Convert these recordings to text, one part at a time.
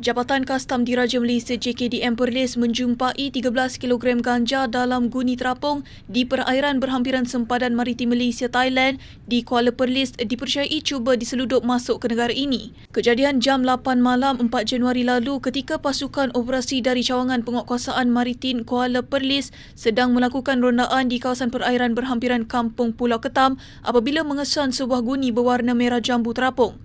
Jabatan Kastam Diraja Malaysia JKDM Perlis menjumpai 13 kg ganja dalam guni terapung di perairan berhampiran sempadan maritim Malaysia Thailand di Kuala Perlis dipercayai cuba diseludup masuk ke negara ini. Kejadian jam 8 malam 4 Januari lalu ketika pasukan operasi dari cawangan penguatkuasaan maritim Kuala Perlis sedang melakukan rondaan di kawasan perairan berhampiran Kampung Pulau Ketam apabila mengesan sebuah guni berwarna merah jambu terapung.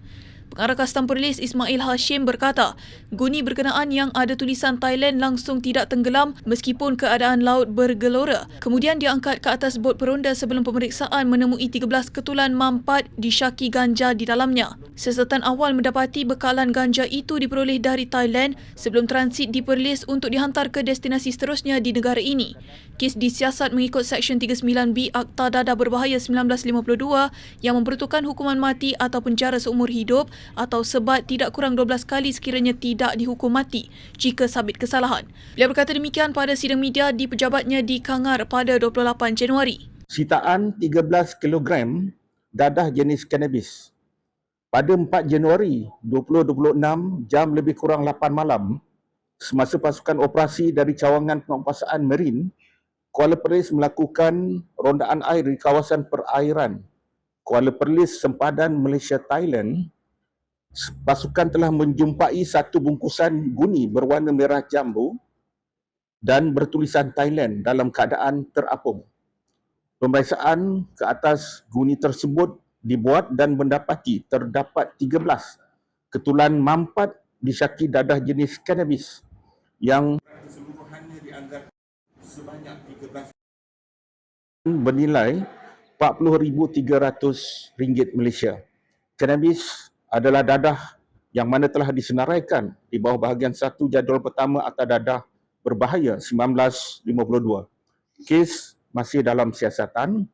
Pengarah Kastam Perlis Ismail Hashim berkata, guni berkenaan yang ada tulisan Thailand langsung tidak tenggelam meskipun keadaan laut bergelora. Kemudian diangkat ke atas bot peronda sebelum pemeriksaan menemui 13 ketulan mampat disyaki ganja di dalamnya. Sesetan awal mendapati bekalan ganja itu diperoleh dari Thailand sebelum transit di Perlis untuk dihantar ke destinasi seterusnya di negara ini. Kes disiasat mengikut Seksyen 39B Akta Dadah Berbahaya 1952 yang memperuntukkan hukuman mati atau penjara seumur hidup atau sebat tidak kurang 12 kali sekiranya tidak dihukum mati jika sabit kesalahan. Beliau berkata demikian pada sidang media di pejabatnya di Kangar pada 28 Januari. Sitaan 13 kg dadah jenis cannabis. Pada 4 Januari 2026 jam lebih kurang 8 malam semasa pasukan operasi dari cawangan penguasaan Marin Kuala Perlis melakukan rondaan air di kawasan perairan Kuala Perlis sempadan Malaysia Thailand pasukan telah menjumpai satu bungkusan guni berwarna merah jambu dan bertulisan Thailand dalam keadaan terapung. Pemeriksaan ke atas guni tersebut dibuat dan mendapati terdapat 13 ketulan mampat disyaki dadah jenis cannabis yang keseluruhannya dianggap sebanyak 13 bernilai RM40,300 Malaysia. Cannabis adalah dadah yang mana telah disenaraikan di bawah bahagian satu jadual pertama Akta Dadah Berbahaya 1952. Kes masih dalam siasatan